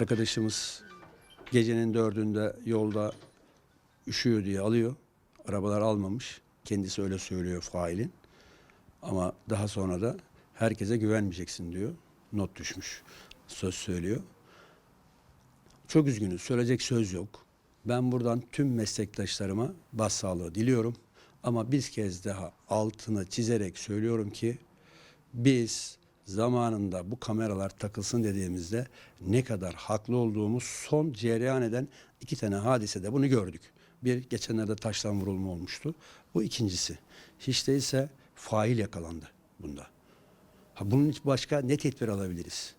Arkadaşımız gecenin dördünde yolda üşüyor diye alıyor. Arabalar almamış. Kendisi öyle söylüyor failin. Ama daha sonra da herkese güvenmeyeceksin diyor. Not düşmüş. Söz söylüyor. Çok üzgünüz. Söyleyecek söz yok. Ben buradan tüm meslektaşlarıma başsağlığı diliyorum. Ama bir kez daha altını çizerek söylüyorum ki biz zamanında bu kameralar takılsın dediğimizde ne kadar haklı olduğumuz son cereyan eden iki tane hadisede bunu gördük. Bir geçenlerde taştan vurulma olmuştu. Bu ikincisi. Hiç değilse fail yakalandı bunda. Ha, bunun için başka ne tedbir alabiliriz?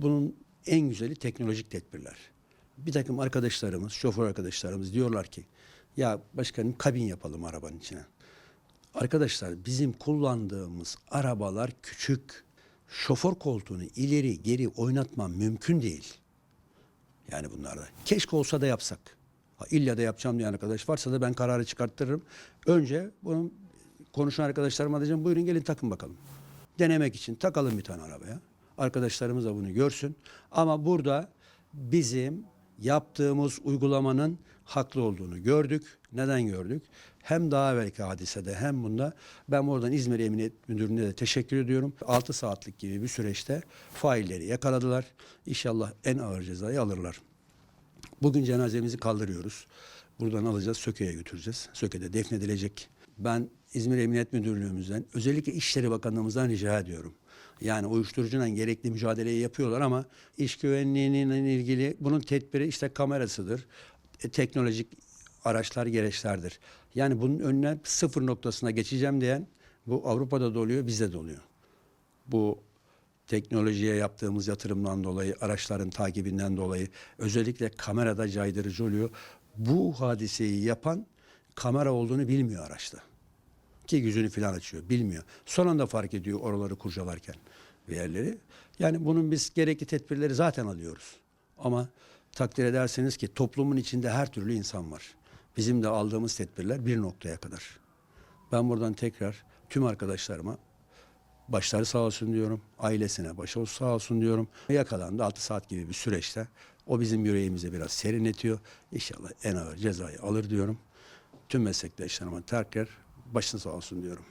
Bunun en güzeli teknolojik tedbirler. Bir takım arkadaşlarımız, şoför arkadaşlarımız diyorlar ki ya başkanım kabin yapalım arabanın içine. Arkadaşlar bizim kullandığımız arabalar küçük. Şoför koltuğunu ileri geri oynatma mümkün değil. Yani bunlarda. Keşke olsa da yapsak. Ha, illa da yapacağım diyen arkadaş varsa da ben kararı çıkarttırırım. Önce bunun konuşan arkadaşlarıma diyeceğim buyurun gelin takın bakalım. Denemek için takalım bir tane arabaya. Arkadaşlarımız da bunu görsün. Ama burada bizim yaptığımız uygulamanın haklı olduğunu gördük. Neden gördük? Hem daha evvelki hadisede hem bunda ben buradan İzmir Emniyet Müdürlüğü'ne de teşekkür ediyorum. 6 saatlik gibi bir süreçte failleri yakaladılar. İnşallah en ağır cezayı alırlar. Bugün cenazemizi kaldırıyoruz. Buradan alacağız, Söke'ye götüreceğiz. Söke'de defnedilecek. Ben İzmir Emniyet Müdürlüğümüzden, özellikle İçişleri Bakanlığımızdan rica ediyorum. Yani uyuşturucuyla gerekli mücadeleyi yapıyorlar ama iş güvenliğinin ilgili bunun tedbiri işte kamerasıdır. E, teknolojik araçlar, gereçlerdir. Yani bunun önüne sıfır noktasına geçeceğim diyen bu Avrupa'da da oluyor, bizde de oluyor. Bu teknolojiye yaptığımız yatırımdan dolayı, araçların takibinden dolayı özellikle kamerada caydırıcı oluyor. Bu hadiseyi yapan kamera olduğunu bilmiyor araçta. Ki yüzünü falan açıyor, bilmiyor. Son anda fark ediyor oraları kurcalarken bir yerleri. Yani bunun biz gerekli tedbirleri zaten alıyoruz. Ama takdir ederseniz ki toplumun içinde her türlü insan var. Bizim de aldığımız tedbirler bir noktaya kadar. Ben buradan tekrar tüm arkadaşlarıma başları sağ olsun diyorum. Ailesine başı sağ olsun diyorum. Yakalandı 6 saat gibi bir süreçte. O bizim yüreğimizi biraz serinletiyor. İnşallah en ağır cezayı alır diyorum. Tüm meslektaşlarıma tekrar başın sağ olsun diyorum.